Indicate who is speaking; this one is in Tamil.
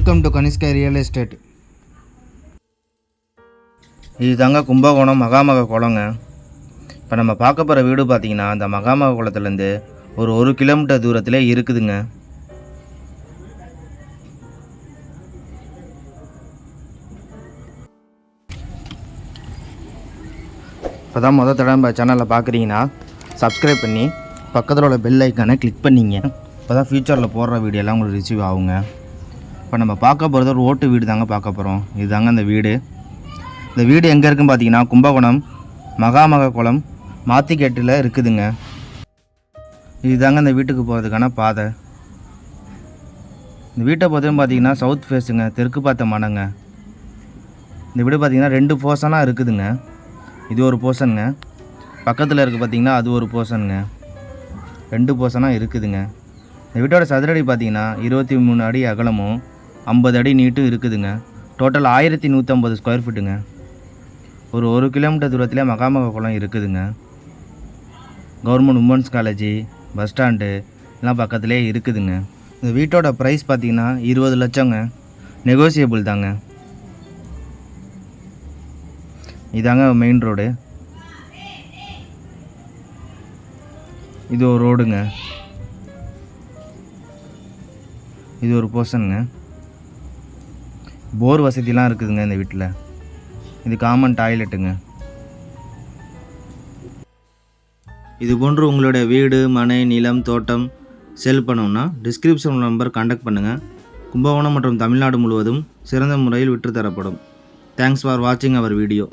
Speaker 1: Welcome to Kanishka real estate இது தாங்க கும்பகோணம் மகாமக குளங்க இப்போ நம்ம பார்க்க போகிற வீடு பார்த்தீங்கன்னா அந்த மகாமக குளத்துலேருந்து ஒரு ஒரு கிலோமீட்டர் தூரத்தில் இருக்குதுங்க. இப்போ தான் முதல் தடவை நம்ம சேனலில் பார்க்குறீங்கன்னா சப்ஸ்கிரைப் பண்ணி பக்கத்தில் உள்ள பெல் ஐக்கானை கிளிக் பண்ணிங்க. இப்போ தான் ஃப்யூச்சரில் போடுற வீடியோலாம் உங்களுக்கு ரிசீவ் ஆகுங்க. இப்போ நம்ம பார்க்க போகிறது ஒரு ஓட்டு வீடு தாங்க பார்க்க போகிறோம் இதுதாங்க அந்த வீடு. இந்த வீடு எங்கே இருக்குன்னு பார்த்தீங்கன்னா கும்பகோணம் மகாமக குளம் மாத்திக்கேட்டில் இருக்குதுங்க. இதுதாங்க இந்த வீட்டுக்கு போகிறதுக்கான பாதை. இந்த வீட்டை பொறுத்தவரைக்கும் பார்த்தீங்கன்னா சவுத் ஃபேஸுங்க தெற்கு பார்த்த மனங்க இந்த வீடு பார்த்தீங்கன்னா ரெண்டு போர்ஷனாக இருக்குதுங்க. இது ஒரு போர்ஷனுங்க பக்கத்தில் இருக்குது பார்த்தீங்கன்னா அது ஒரு போர்ஷனுங்க ரெண்டு போர்ஷனாக இருக்குதுங்க. இந்த வீட்டோட சதுரடி பார்த்தீங்கன்னா இருபத்தி மூணு அடி அகலமும் ஐம்பது அடி நீட்டும் இருக்குதுங்க. டோட்டல் ஆயிரத்தி நூற்றம்பது ஸ்கொயர் ஃபீட்டுங்க ஒரு ஒரு கிலோமீட்டர் தூரத்தில் மகாமக குளம் இருக்குதுங்க. Government women's college bus stand எல்லாம் பக்கத்துலேயே இருக்குதுங்க. இந்த வீட்டோட ப்ரைஸ் பார்த்தீங்கன்னா இருபது லட்சங்க. நெகோசியபிள் தாங்க. இதாங்க மெயின் ரோடு இது ஒரு ரோடுங்க இது ஒரு போர்ஷனுங்க போர் வசதிலாம் இருக்குதுங்க இந்த வீட்டில். இது காமன் டாய்லெட்டுங்க இது போன்று உங்களுடைய வீடு மனை நிலம் தோட்டம் செல் பண்ணணும்னா டிஸ்கிரிப்ஷன் நம்பர் கான்டாக்ட் பண்ணுங்கள் கும்பகோணம் மற்றும் தமிழ்நாடு முழுவதும் சிறந்த முறையில் விற்றுத்தரப்படும். தேங்க்ஸ் ஃபார் வாட்சிங் அவர் வீடியோ